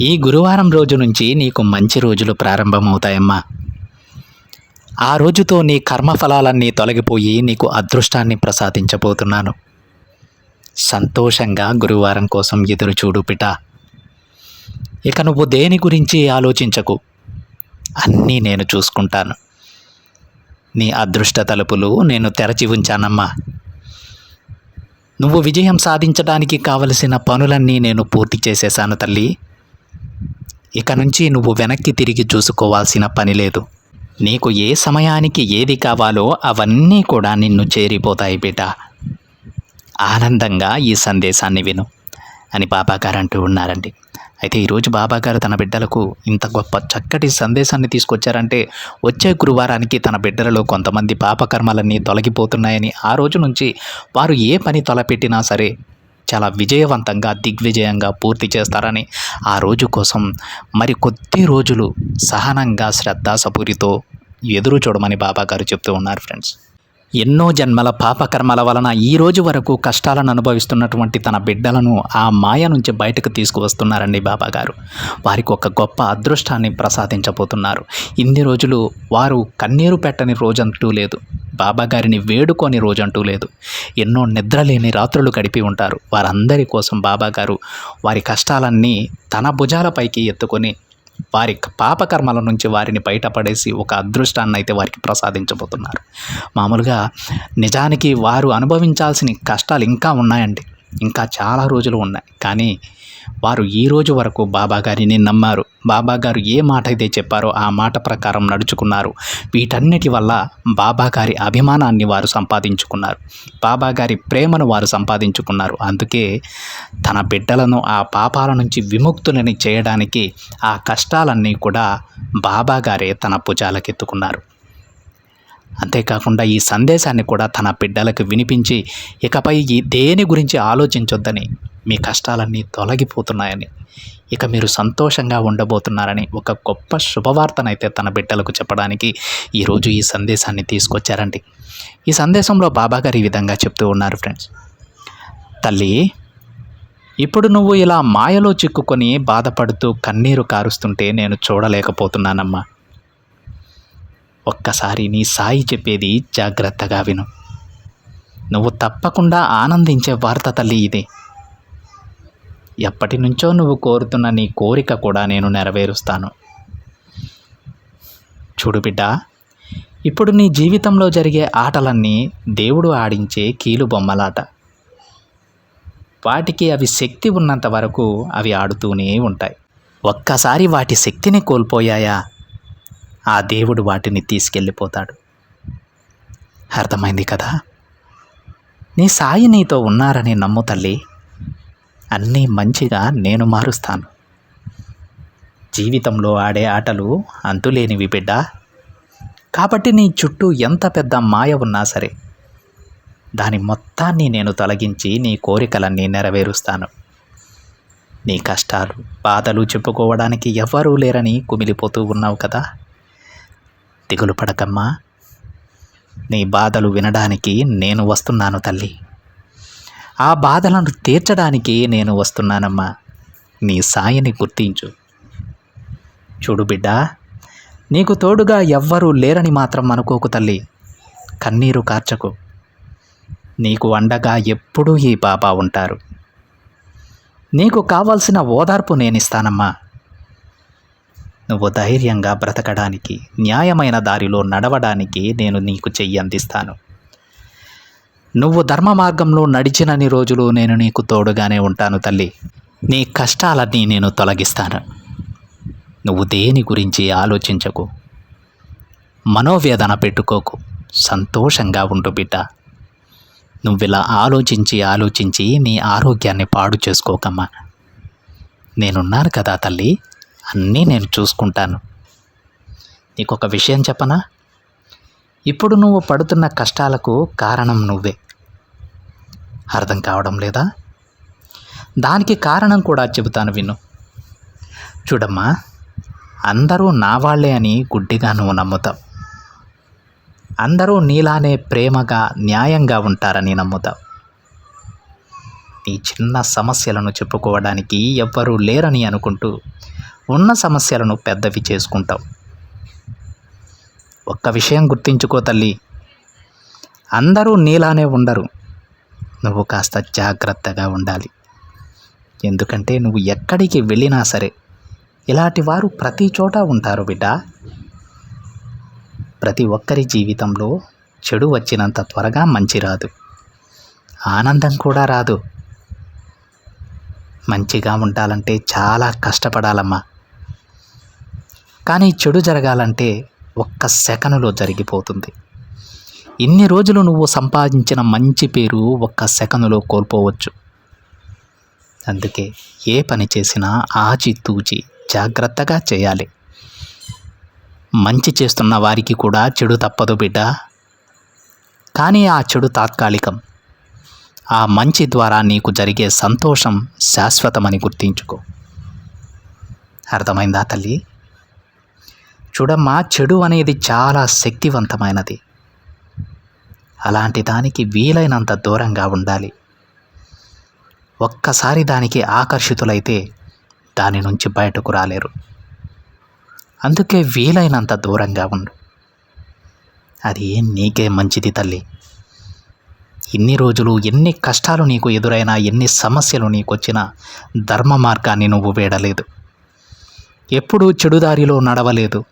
ఈ గురువారం రోజు నుంచి నీకు మంచి రోజులు ప్రారంభమవుతాయమ్మా. ఆ రోజుతో నీ కర్మఫలాలన్నీ తొలగిపోయి నీకు అదృష్టాన్ని ప్రసాదించబోతున్నాను. సంతోషంగా గురువారం కోసం ఎదురు చూడు బిడ్డ ఇక నువ్వు దేని గురించి ఆలోచించకు? అన్నీ నేను చూసుకుంటాను. నీ అదృష్ట తలుపులు నేను తెరచి ఉంచానమ్మా. నువ్వు విజయం సాధించడానికి కావలసిన పనులన్నీ నేను పూర్తి చేసేశాను తల్లి. ఇక నుంచి నువ్వు వెనక్కి తిరిగి చూసుకోవాల్సిన పని లేదు. నీకు ఏ సమయానికి ఏది కావాలో అవన్నీ కూడా నిన్ను చేరిపోతాయి బిడ్డ. ఆనందంగా ఈ సందేశాన్ని విను అని బాబాగారు అంటూ ఉన్నారండి. అయితే ఈరోజు బాబాగారు తన బిడ్డలకు ఇంత గొప్ప చక్కటి సందేశాన్ని తీసుకొచ్చారంటే వచ్చే గురువారానికి తన బిడ్డలలో కొంతమంది పాపకర్మలన్నీ తొలగిపోతున్నాయని ఆ రోజు నుంచి వారు ఏ పని తొలపెట్టినా సరే చాలా విజయవంతంగా దిగ్విజయంగా పూర్తి చేస్తారని ఆ రోజు కోసం మరి కొద్ది రోజులు సహనంగా శ్రద్ధాసపూరితో ఎదురు చూడమని బాబాగారు చెప్తూ ఉన్నారు ఫ్రెండ్స్. ఎన్నో జన్మల పాపకర్మల వలన ఈ రోజు వరకు కష్టాలను అనుభవిస్తున్నటువంటి తన బిడ్డలను ఆ మాయ నుంచి బయటకు తీసుకువస్తున్నారండి బాబాగారు వారికి ఒక గొప్ప అదృష్టాన్ని ప్రసాదించబోతున్నారు. ఇన్ని రోజులు వారు కన్నీరు పెట్టని రోజంటూ లేదు. బాబాగారిని వేడుకొని రోజంటూ లేదు. ఎన్నో నిద్రలేని రాత్రులు గడిపి ఉంటారు. వారందరి కోసం బాబాగారు వారి కష్టాలన్నీ తన భుజాలపైకి ఎత్తుకొని వారి పాపకర్మల నుంచి వారిని బయటపడేసి ఒక అదృష్టాన్ని అయితే వారికి ప్రసాదించబోతున్నారు. మామూలుగా నిజానికి వారు అనుభవించాల్సిన కష్టాలు ఇంకా ఉన్నాయండి. ఇంకా చాలా రోజులు ఉన్నాయి. కానీ వారు ఈ రోజు వరకు బాబాగారిని నమ్మారు. బాబాగారు ఏ మాట అయితే చెప్పారో ఆ మాట ప్రకారం నడుచుకున్నారు. వీటన్నిటి వల్ల బాబాగారి అభిమానాన్ని వారు సంపాదించుకున్నారు. బాబాగారి ప్రేమను వారు సంపాదించుకున్నారు. అందుకే తన బిడ్డలను ఆ పాపాల నుంచి విముక్తులని చేయడానికి ఆ కష్టాలన్నీ కూడా బాబాగారే తన భుజాలకెత్తుకున్నారు. అంతేకాకుండా ఈ సందేశాన్ని కూడా తన బిడ్డలకు వినిపించి ఇకపై దేని గురించి ఆలోచించొద్దని మీ కష్టాలన్నీ తొలగిపోతున్నాయని ఇక మీరు సంతోషంగా ఉండబోతున్నారని ఒక గొప్ప శుభవార్తనైతే తన బిడ్డలకు చెప్పడానికి ఈరోజు ఈ సందేశాన్ని తీసుకొచ్చారండి. ఈ సందేశంలో బాబాగారు ఈ విధంగా చెప్తూ ఉన్నారు ఫ్రెండ్స్. తల్లి ఇప్పుడు నువ్వు ఇలా మాయలో చిక్కుకొని బాధపడుతూ కన్నీరు కారుస్తుంటే నేను చూడలేకపోతున్నానమ్మా. ఒక్కసారి నీ సాయి చెప్పేది జాగ్రత్తగా విను. నువ్వు తప్పకుండా ఆనందించే వార్త తల్లి ఇది. ఎప్పటి నుంచో నువ్వు కోరుతున్న నీ కోరిక కూడా నేను నెరవేరుస్తాను. చూడు బిడ్డ ఇప్పుడు నీ జీవితంలో జరిగే ఆటలన్నీ దేవుడు ఆడించే కీలు బొమ్మలాట. వాటికి అవి శక్తి ఉన్నంత వరకు అవి ఆడుతూనే ఉంటాయి. ఒక్కసారి వాటి శక్తిని కోల్పోయాయా? ఆ దేవుడు వాటిని తీసుకెళ్ళిపోతాడు. అర్థమైంది కదా? నీ సాయి నీతో ఉన్నారని నమ్ము తల్లి అన్నీ మంచిగా నేను మారుస్తాను. జీవితంలో ఆడే ఆటలు అంతులేనివి బిడ్డ. కాబట్టి నీ చుట్టూ ఎంత పెద్ద మాయ ఉన్నా సరే దాని మొత్తాన్ని నేను తొలగించి నీ కోరికలన్నీ నెరవేరుస్తాను. నీ కష్టాలు బాధలు చెప్పుకోవడానికి ఎవ్వరూ లేరని కుమిలిపోతూ ఉన్నావు కదా. దిగులు పడకమ్మా. నీ బాధలు వినడానికి నేను వస్తున్నాను తల్లి. ఆ బాధలను తీర్చడానికి నేను వస్తున్నానమ్మా. నీ సాయిని గుర్తించు. చూడు బిడ్డ నీకు తోడుగా ఎవ్వరూ లేరని మాత్రం అనుకోకు తల్లి. కన్నీరు కార్చకు. నీకు అండగా ఎప్పుడూ ఈ బాబా ఉంటారు. నీకు కావాల్సిన ఓదార్పు నేనిస్తానమ్మా. నువ్వు ధైర్యంగా బ్రతకడానికి న్యాయమైన దారిలో నడవడానికి నేను నీకు చెయ్యి అందిస్తాను నువ్వు ధర్మ మార్గంలో నడిచినన్ని రోజులు నేను నీకు తోడుగానే ఉంటాను తల్లి. నీ కష్టాలన్నీ నేను తొలగిస్తాను. నువ్వు దేని గురించి ఆలోచించకు? మనోవేదన పెట్టుకోకు. సంతోషంగా ఉండు బిడ్డ. నువ్విలా ఆలోచించి ఆలోచించి నీ ఆరోగ్యాన్ని పాడు చేసుకోకమ్మా. నేనున్నాను కదా తల్లి. అన్నీ నేను చూసుకుంటాను. నీకొక విషయం చెప్పనా? ఇప్పుడు నువ్వు పడుతున్న కష్టాలకు కారణం నువ్వే. అర్థం కావడం లేదా? దానికి కారణం కూడా చెబుతాను విను. చూడమ్మా అందరూ నా వాళ్ళే అని గుడ్డిగా నువ్వు నమ్ముతావు. అందరూ నీలానే ప్రేమగా న్యాయంగా ఉంటారని నమ్ముతావు. నీ చిన్న సమస్యలను చెప్పుకోవడానికి ఎవ్వరూ లేరని అనుకుంటూ ఉన్న సమస్యలను పెద్దవి చేసుకుంటావు. ఒక్క విషయం గుర్తించుకో తల్లి. అందరూ నీలానే ఉండరు. నువ్వు కాస్త జాగ్రత్తగా ఉండాలి. ఎందుకంటే నువ్వు ఎక్కడికి వెళ్ళినా సరే ఇలాంటి వారు ప్రతి చోట ఉంటారు బిడ్డ. ప్రతి ఒక్కరి జీవితంలో చెడు వచ్చినంత త్వరగా మంచి రాదు. ఆనందం కూడా రాదు. మంచిగా ఉండాలంటే చాలా కష్టపడాలమ్మా. కానీ చెడు జరగాలంటే ఒక్క సెకనులో జరిగిపోతుంది. ఇన్ని రోజులు నువ్వు సంపాదించిన మంచి పేరు ఒక్క సెకనులో కోల్పోవచ్చు. అందుకే ఏ పని చేసినా ఆచితూచి జాగ్రత్తగా చేయాలి. మంచి చేస్తున్న వారికి కూడా చెడు తప్పదు బిడ్డ. కానీ ఆ చెడు తాత్కాలికం. ఆ మంచి ద్వారా నీకు జరిగే సంతోషం శాశ్వతమని గుర్తించుకో. అర్థమైందా తల్లి? చూడమ్మా చెడు అనేది చాలా శక్తివంతమైనది. అలాంటి దానికి వీలైనంత దూరంగా ఉండాలి. ఒక్కసారి దానికి ఆకర్షితులైతే దాని నుంచి బయటకు రాలేరు. అందుకే వీలైనంత దూరంగా ఉండు. అది నీకే మంచిది తల్లి. ఇన్ని రోజులు ఎన్ని కష్టాలు నీకు ఎదురైనా ఎన్ని సమస్యలు నీకు వచ్చినా ధర్మ మార్గాన్ని నువ్వు వేడలేదు. ఎప్పుడూ చెడుదారిలో నడవలేదు.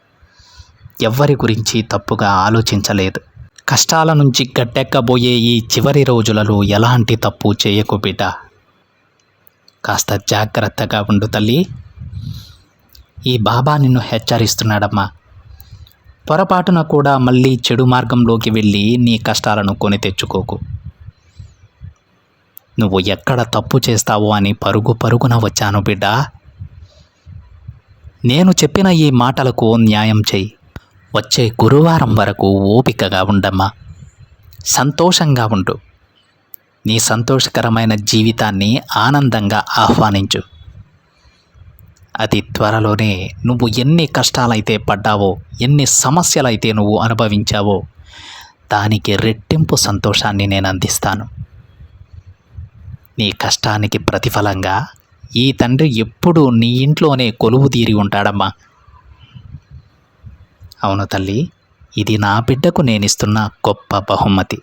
ఎవ్వరి గురించి తప్పుగా ఆలోచించలేదు. కష్టాల నుంచి గట్టెక్కబోయే ఈ చివరి రోజులలో ఎలాంటి తప్పు చేయకు బిడ్డ. కాస్త జాగ్రత్తగా ఉండు తల్లి. ఈ బాబా నిన్ను హెచ్చరిస్తున్నాడమ్మా. పొరపాటున కూడా మళ్ళీ చెడు మార్గంలోకి వెళ్ళి నీ కష్టాలను కొని తెచ్చుకోకు. నువ్వు ఎక్కడ తప్పు చేస్తావో అని పరుగు పరుగున వచ్చాను బిడ్డ. నేను చెప్పిన ఈ మాటలకు న్యాయం చెయ్యి వచ్చే గురువారం వరకు ఓపికగా ఉండమ్మా. సంతోషంగా ఉండు. నీ సంతోషకరమైన జీవితాన్ని ఆనందంగా ఆహ్వానించు. అతి త్వరలోనే నువ్వు ఎన్ని కష్టాలైతే పడ్డావో ఎన్ని సమస్యలైతే నువ్వు అనుభవించావో దానికి రెట్టింపు సంతోషాన్ని నేను అందిస్తాను. నీ కష్టానికి ప్రతిఫలంగా ఈ తండ్రి ఎప్పుడూ నీ ఇంట్లోనే కొలువు తీరి ఉంటాడమ్మా. అవును తల్లి ఇది నా బిడ్డకు నేనిస్తున్న గొప్ప బహుమతి.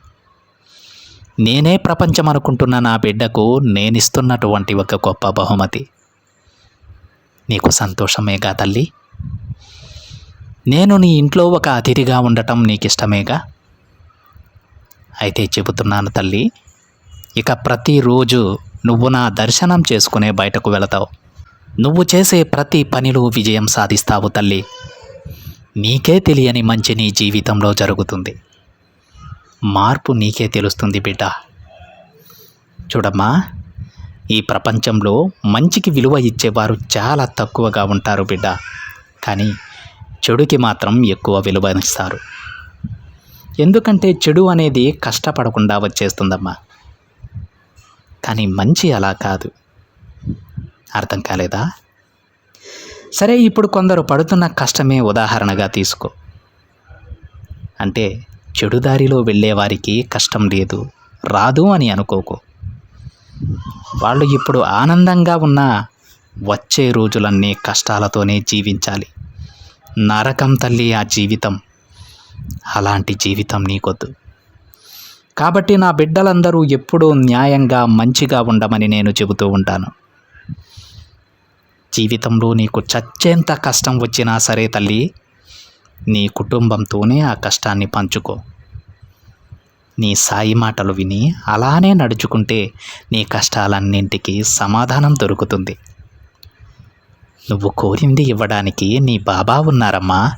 నేనే ప్రపంచం అనుకుంటున్న నా బిడ్డకు నేనిస్తున్నటువంటి ఒక గొప్ప బహుమతి. నీకు సంతోషమేగా తల్లి? నేను నీ ఇంట్లో ఒక అతిథిగా ఉండటం నీకు ఇష్టమేగా అయితే చెబుతున్నాను తల్లి ఇక ప్రతిరోజు నువ్వు నా దర్శనం చేసుకునే బయటకు వెళతావు. నువ్వు చేసే ప్రతి పనిలో విజయం సాధిస్తావు తల్లి. నీకే తెలియని మంచి నీ జీవితంలో జరుగుతుంది. మార్పు నీకే తెలుస్తుంది బిడ్డ. చూడమ్మా ఈ ప్రపంచంలో మంచికి విలువ ఇచ్చేవారు చాలా తక్కువగా ఉంటారు బిడ్డ. కానీ చెడుకి మాత్రం ఎక్కువ విలువనిస్తారు. ఎందుకంటే చెడు అనేది కష్టపడకుండా వచ్చేస్తుందమ్మా. కానీ మంచి అలా కాదు. అర్థం కాలేదా? సరే ఇప్పుడు కొందరు పడుతున్న కష్టమే ఉదాహరణగా తీసుకో. అంటే చెడుదారిలో వెళ్ళేవారికి కష్టం లేదు రాదు అని అనుకోకు. వాళ్ళు ఇప్పుడు ఆనందంగా ఉన్న వచ్చే రోజులన్నీ కష్టాలతోనే జీవించాలి. నరకం తల్లి ఆ జీవితం. అలాంటి జీవితం నీకొద్దు. కాబట్టి నా బిడ్డలందరూ ఎప్పుడూ న్యాయంగా మంచిగా ఉండమని నేను చెబుతూ ఉంటాను. జీవితంలో నీకు చచ్చేంత కష్టం వచ్చినా సరే తల్లి నీ కుటుంబంతోనే ఆ కష్టాన్ని పంచుకో. నీ సాయి మాటలు విని అలానే నడుచుకుంటే నీ కష్టాలన్నింటికి సమాధానం దొరుకుతుంది. నువ్వు కోరింది ఇవ్వడానికి నీ బాబా ఉన్నారమ్మా.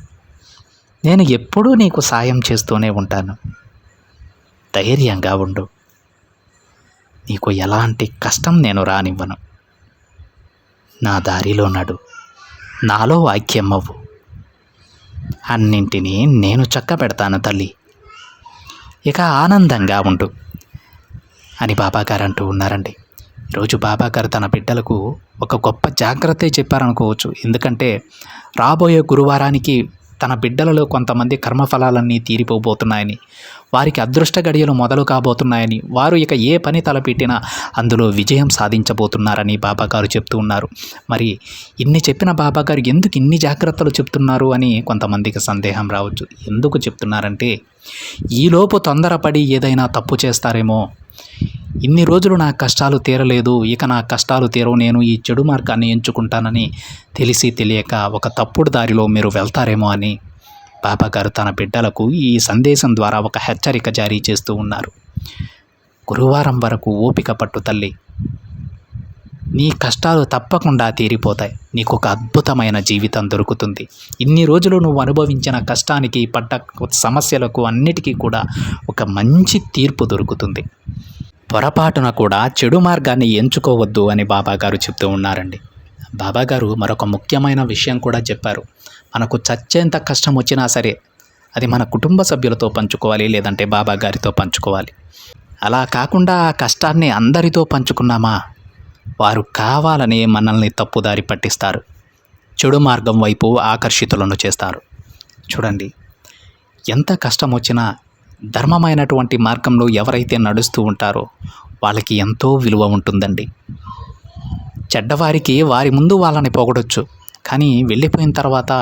నేను ఎప్పుడూ నీకు సాయం చేస్తూనే ఉంటాను. ధైర్యంగా ఉండు. నీకు ఎలాంటి కష్టం నేను రానివ్వను. నా దారిలో నడు. నాలో ఐక్యమవ్వు అన్నింటినీ నేను చక్క పెడతాను తల్లి. ఇక ఆనందంగా ఉండు. అని బాబాగారు అంటూ ఉన్నారండి. ఈరోజు బాబాగారు తన బిడ్డలకు ఒక గొప్ప జాగ్రత్త చెప్పారనుకోవచ్చు. ఎందుకంటే రాబోయే గురువారానికి తన బిడ్డలలో కొంతమంది కర్మఫలాలన్నీ తీరిపోబోతున్నాయని వారికి అదృష్ట గడియలు మొదలు కాబోతున్నాయని వారు ఇక ఏ పని తలపెట్టినా అందులో విజయం సాధించబోతున్నారని బాబాగారు చెప్తూ ఉన్నారు. మరి ఇన్ని చెప్పిన బాబాగారు ఎందుకు ఇన్ని జాగ్రత్తలు చెప్తున్నారు అని కొంతమందికి సందేహం రావచ్చు. ఎందుకు చెప్తున్నారంటే ఈలోపు తొందరపడి ఏదైనా తప్పు చేస్తారేమో ఇన్ని రోజులు నా కష్టాలు తీరలేదు ఇక నా కష్టాలు తీరవు నేను ఈ చెడు మార్గాన్ని ఎంచుకుంటానని తెలిసి తెలియక ఒక తప్పుడు దారిలో మీరు వెళ్తారేమో అని బాబాగారు తన బిడ్డలకు ఈ సందేశం ద్వారా ఒక హెచ్చరిక జారీ చేస్తూ ఉన్నారు. గురువారం వరకు ఓపిక పట్టు తల్లి. నీ కష్టాలు తప్పకుండా తీరిపోతాయి. నీకు ఒక అద్భుతమైన జీవితం దొరుకుతుంది. ఇన్ని రోజులు నువ్వు అనుభవించిన కష్టానికి పడ్డ సమస్యలకు అన్నిటికీ కూడా ఒక మంచి తీర్పు దొరుకుతుంది. పొరపాటున కూడా చెడు మార్గాన్ని ఎంచుకోవద్దు అని బాబాగారు చెప్తూ ఉన్నారండి. బాబాగారు మరొక ముఖ్యమైన విషయం కూడా చెప్పారు. మనకు చచ్చేంత కష్టం వచ్చినా సరే అది మన కుటుంబ సభ్యులతో పంచుకోవాలి లేదంటే బాబాగారితో పంచుకోవాలి. అలా కాకుండా ఆ కష్టాన్ని అందరితో పంచుకున్నామా? వారు కావాలని మనల్ని తప్పుదారి పట్టిస్తారు. చెడు మార్గం వైపు ఆకర్షితులను చేస్తారు. చూడండి ఎంత కష్టం వచ్చినా ధర్మమైనటువంటి మార్గంలో ఎవరైతే నడుస్తూ ఉంటారో వాళ్ళకి ఎంతో విలువ ఉంటుందండి. చెడ్డవారికి వారి ముందు వాళ్ళని పొగడొచ్చు. కానీ వెళ్ళిపోయిన తర్వాత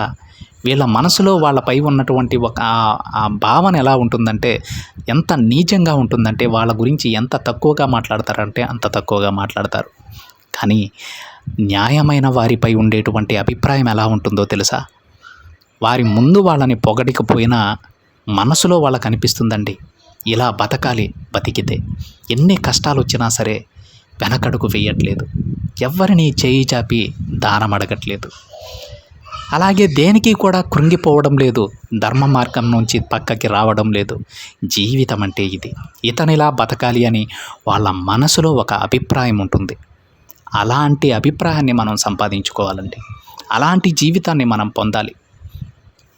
వీళ్ళ మనసులో వాళ్ళపై ఉన్నటువంటి ఒక ఆ- భావన ఎలా ఉంటుందంటే ఎంత నీచంగా ఉంటుందంటే వాళ్ళ గురించి ఎంత తక్కువగా మాట్లాడతారంటే అంత తక్కువగా మాట్లాడతారు. కానీ న్యాయమైన వారిపై ఉండేటువంటి అభిప్రాయం ఎలా ఉంటుందో తెలుసా? వారి ముందు వాళ్ళని పొగడికపోయినా మనసులో వాళ్ళకు అనిపిస్తుందండి ఇలా బతకాలి బతికితే. ఎన్ని కష్టాలు వచ్చినా సరే వెనకడుగు వేయట్లేదు. ఎవరిని చేయి చాపి దానం అడగట్లేదు అలాగే దేనికి కూడా కృంగిపోవడం లేదు. ధర్మ మార్గం నుంచి పక్కకి రావడం లేదు. జీవితం అంటే ఇది. ఇతనిలా బతకాలి అని వాళ్ళ మనసులో ఒక అభిప్రాయం ఉంటుంది. అలాంటి అభిప్రాయాన్ని మనం సంపాదించుకోవాలండి. అలాంటి జీవితాన్ని మనం పొందాలి.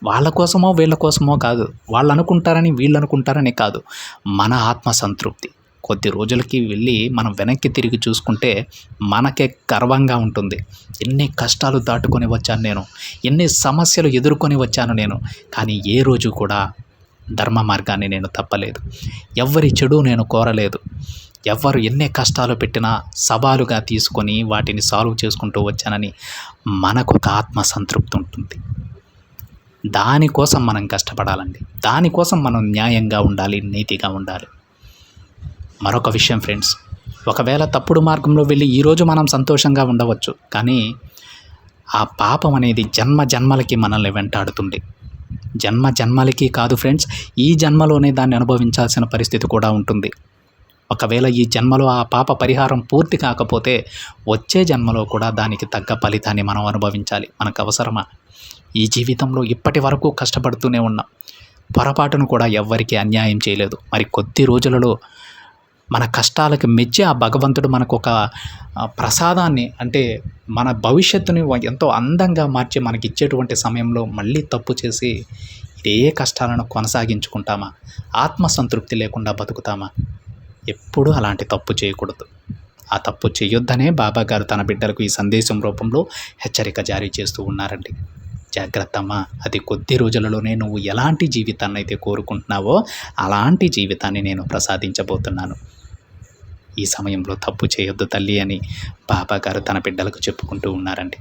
వాళ్ళ కోసమో వీళ్ళ కోసమో కాదు. వాళ్ళు అనుకుంటారని వీళ్ళు అనుకుంటారని కాదు. మన ఆత్మ సంతృప్తి. కొద్ది రోజులకి వెళ్ళి మనం వెనక్కి తిరిగి చూసుకుంటే మనకే గర్వంగా ఉంటుంది. ఎన్ని కష్టాలు దాటుకొని వచ్చాను నేను. ఎన్ని సమస్యలు ఎదుర్కొని వచ్చాను నేను. కానీ ఏ రోజు కూడా ధర్మ మార్గాన్ని నేను తప్పలేదు. ఎవ్వరి చెడు నేను కోరలేదు. ఎవ్వరు ఎన్ని కష్టాలు పెట్టినా సవాలుగా తీసుకొని వాటిని సాల్వ్ చేసుకుంటూ వచ్చానని మనకు ఒక ఆత్మ సంతృప్తి ఉంటుంది. దానికోసం మనం కష్టపడాలండి. దానికోసం మనం న్యాయంగా ఉండాలి నీతిగా ఉండాలి. మరొక విషయం ఫ్రెండ్స్ ఒకవేళ తప్పుడు మార్గంలో వెళ్ళి ఈరోజు మనం సంతోషంగా ఉండవచ్చు కానీ ఆ పాపం అనేది జన్మ జన్మలకి మనల్ని వెంటాడుతుంది. జన్మ జన్మలకి కాదు ఫ్రెండ్స్ ఈ జన్మలోనే దాన్ని అనుభవించాల్సిన పరిస్థితి కూడా ఉంటుంది. ఒకవేళ ఈ జన్మలో ఆ పాప పరిహారం పూర్తి కాకపోతే వచ్చే జన్మలో కూడా దానికి తగ్గ ఫలితాన్ని మనం అనుభవించాలి. మనకు అవసరమా? ఈ జీవితంలో ఇప్పటి వరకు కష్టపడుతూనే ఉన్నాం. పొరపాటును కూడా ఎవ్వరికీ అన్యాయం చేయలేదు. మరి కొద్ది రోజులలో మన కష్టాలకు మెచ్చి ఆ భగవంతుడు మనకు ఒక ప్రసాదాన్ని అంటే మన భవిష్యత్తుని ఎంతో అందంగా మార్చి మనకి ఇచ్చేటువంటి సమయంలో మళ్ళీ తప్పు చేసి ఇదే కష్టాలను కొనసాగించుకుంటామా? ఆత్మసంతృప్తి లేకుండా బతుకుతామా? ఎప్పుడూ అలాంటి తప్పు చేయకూడదు. ఆ తప్పు చేయొద్దనే బాబా గారు తన బిడ్డలకు ఈ సందేశం రూపంలో హెచ్చరిక జారీ చేస్తూ ఉన్నారండి. జాగ్రత్తమ్మా అది కొద్ది రోజులలోనే నువ్వు ఎలాంటి జీవితాన్ని అయితే కోరుకుంటున్నావో అలాంటి జీవితాన్ని నేను ప్రసాదించబోతున్నాను. ఈ సమయంలో తప్పు చేయొద్దు తల్లి అని బాబాగారు తన బిడ్డలకు చెప్పుకుంటూ ఉన్నారండి.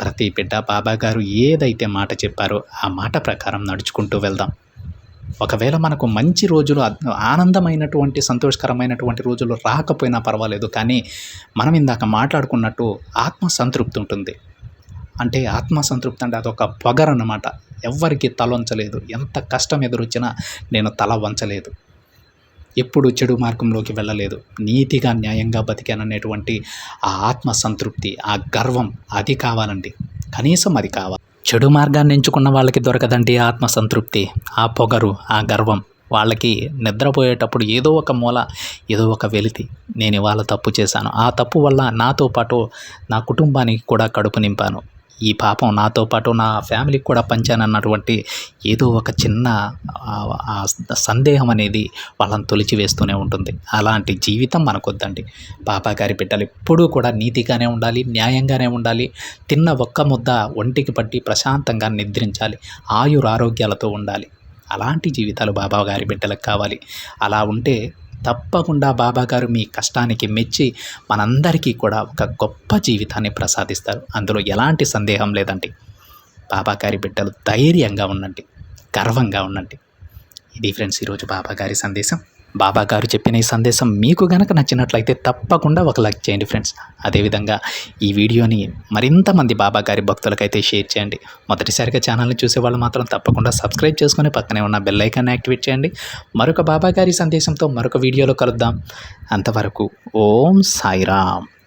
ప్రతి బిడ్డ బాబాగారు ఏదైతే మాట చెప్పారో ఆ మాట ప్రకారం నడుచుకుంటూ వెళ్దాం. ఒకవేళ మనకు మంచి రోజులు ఆనందమైనటువంటి సంతోషకరమైనటువంటి రోజులు రాకపోయినా పర్వాలేదు కానీ మనం ఇందాక మాట్లాడుకున్నట్టు ఆత్మ సంతృప్తి ఉంటుంది. అంటే ఆత్మ సంతృప్తి అంటే అదొక పొగరన్నమాట. ఎవ్వరికి తల వంచలేదు ఎంత కష్టం ఎదురొచ్చినా నేను తల వంచలేదు. ఎప్పుడు చెడు మార్గంలోకి వెళ్ళలేదు. నీతిగా న్యాయంగా బతికాననేటువంటి ఆ ఆత్మ సంతృప్తి ఆ గర్వం అది కావాలండి. కనీసం అది కావాలి. చెడు మార్గాన్ని ఎంచుకున్న వాళ్ళకి దొరకదండి ఆత్మ సంతృప్తి ఆ పొగరు ఆ గర్వం. వాళ్ళకి నిద్రపోయేటప్పుడు ఏదో ఒక మూల ఏదో ఒక వెలితి. నేను ఇవాళ తప్పు చేశాను. ఆ తప్పు వల్ల నాతో పాటు నా కుటుంబానికి కూడా కడుపు నింపాను. ఈ పాపం నాతో పాటు నా ఫ్యామిలీకి కూడా పంచానన్నటువంటి ఏదో ఒక చిన్న సందేహం అనేది వాళ్ళని తొలిచివేస్తూనే ఉంటుంది. అలాంటి జీవితం మనకొద్దండి. బాబా గారి బిడ్డలు ఎప్పుడూ కూడా నీతిగానే ఉండాలి న్యాయంగానే ఉండాలి. తిన్న ఒక్క ముద్ద ఒంటికి పట్టి ప్రశాంతంగా నిద్రించాలి ఆయురారోగ్యాలతో ఉండాలి. అలాంటి జీవితాలు బాబా గారి బిడ్డలకు కావాలి. అలా ఉంటే తప్పకుండా బాబాగారు మీ కష్టానికి మెచ్చి మనందరికీ కూడా ఒక గొప్ప జీవితాన్ని ప్రసాదిస్తారు. అందులో ఎలాంటి సందేహం లేదండి. బాబాగారి బిడ్డలు ధైర్యంగా ఉండండి. గర్వంగా ఉండండి. ఇది ఫ్రెండ్స్ ఈరోజు బాబాగారి సందేశం. బాబా గారు చెప్పిన ఈ సందేశం మీకు గనక నచ్చినట్లయితే తప్పకుండా ఒక లైక్ చేయండి ఫ్రెండ్స్. అదేవిధంగా ఈ వీడియోని మరింత మంది బాబా గారి భక్తులకైతే షేర్ చేయండి. మొదటిసారిగా ఛానల్ని చూసే వాళ్ళు మాత్రం తప్పకుండా సబ్స్క్రైబ్ చేసుకుని పక్కనే ఉన్న బెల్ ఐకాన్ని యాక్టివేట్ చేయండి. మరొక బాబా గారి సందేశంతో మరొక వీడియోలో కలుద్దాం. అంతవరకు ఓం సాయిరామ్.